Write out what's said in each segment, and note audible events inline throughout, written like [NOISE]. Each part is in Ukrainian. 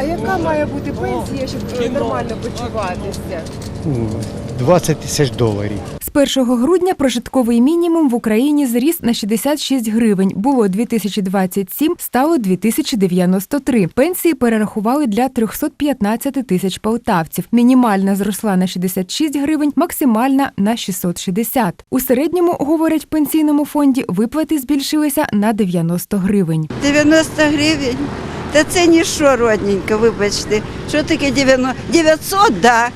А яка має бути пенсія, щоб е, нормально почуватися? 20 тисяч доларів. З 1 грудня прожитковий мінімум в Україні зріс на 66 гривень. Було 2027, стало 2093. Пенсії перерахували для 315 тисяч полтавців. Мінімальна зросла на 66 гривень, максимальна на 660. У середньому, говорять в пенсійному фонді, виплати збільшилися на 90 гривень. 90 гривень. Та це ніщо, родненько, вибачте. Що таке 90? 900, да.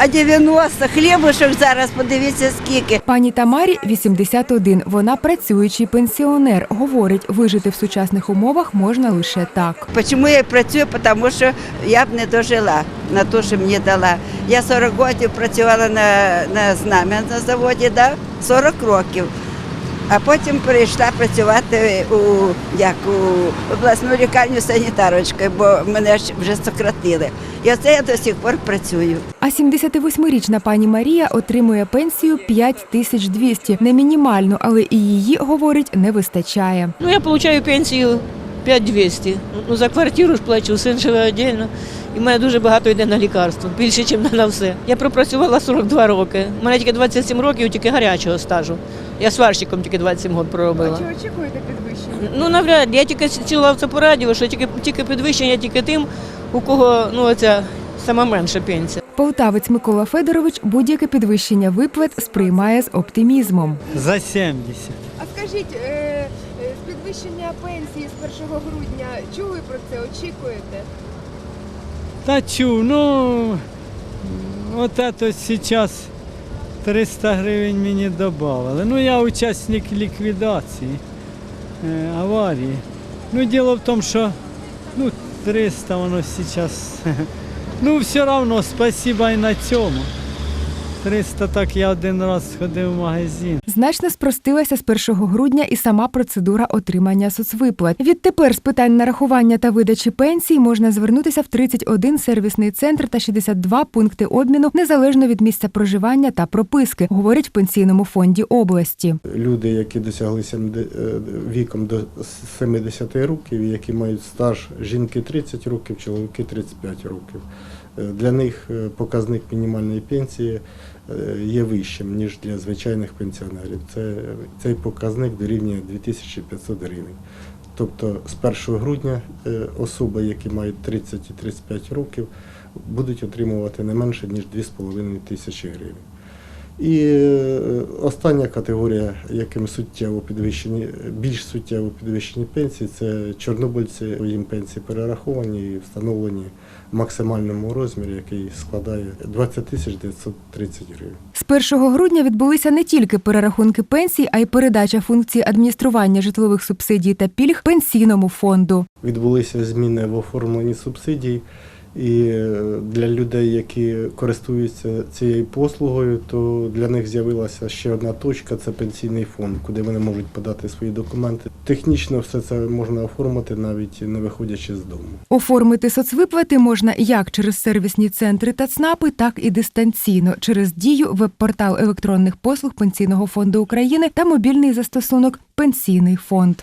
А 90 хлібушок зараз, подивіться скільки. Пані Тамарі 81. Вона працюючий пенсіонер. Говорить, вижити в сучасних умовах можна лише так. Чому я працюю? Тому що я б не дожила на те, що мені дала. Я 40 років працювала на, на знам'я на заводі, да? 40 років. А потім перейшла працювати у, як, у обласну лікарню санітарочкою, бо мене ж вже сократили. І оце я до сих пор працюю. А 78-річна пані Марія отримує пенсію 5200. Не мінімальну, але і її, говорить, не вистачає. Ну, я получаю пенсію 5200. Ну, за квартиру ж плачу, син живе віддільно. І в мене дуже багато йде на лікарство, більше, ніж на все. Я пропрацювала 42 роки. У мене тільки 27 років, тільки гарячого стажу. Я сварщиком тільки 27 років проробила. А Чи очікуєте підвищення? Ну, навряд, я тільки чула це по радіо, що тільки, тільки підвищення тільки тим, у кого ну, оця сама менша пенсія. Полтавець Микола Федорович будь-яке підвищення виплат сприймає з оптимізмом. За 70. А скажіть, е, е, з підвищення пенсії з 1 грудня чули про це? Очікуєте? Та чув, ну от це зараз 300 гривень мені додали. Ну я учасник ліквідації е, аварії. Ну діло в тому, що ну 300 воно зараз. [LAUGHS] Ну все одно спасіба і на цьому. 300 так я один раз сходив в магазин. Значно спростилася з 1 грудня і сама процедура отримання соцвиплат. Відтепер з питань нарахування та видачі пенсій можна звернутися в 31 сервісний центр та 62 пункти обміну незалежно від місця проживання та прописки, говорять в пенсійному фонді області. люди, які досягли е, віком до 70 років, які мають стаж жінки 30 років, чоловіки 35 років. Е, Для них е, показник мінімальної пенсії е, є вищим, ніж для звичайних пенсіонерів. Це, цей показник дорівнює 2500 гривень. Тобто з 1 грудня особи, які мають 30 і 35 років, будуть отримувати не менше, ніж 2,5 тисячі гривень. І е, остання категорія, яким суттєво підвищені, більш суттєво підвищені пенсії, це чорнобильці, їм пенсії перераховані і встановлені в максимальному розмірі, який складає 20 тисяч 930 гривень. З 1 грудня відбулися не тільки перерахунки пенсій, а й передача функції адміністрування житлових субсидій та пільг пенсійному фонду. Відбулися зміни в оформленні субсидій. І е, для людей, які користуються цією послугою, то для них з'явилася ще одна точка це пенсійний фонд, куди вони можуть подати свої документи. Технічно все це можна оформити, навіть не виходячи з дому. Оформити соцвиплати можна як через сервісні центри та ЦНАПи, так і дистанційно через дію веб-портал електронних послуг Пенсійного фонду України та мобільний застосунок Пенсійний фонд.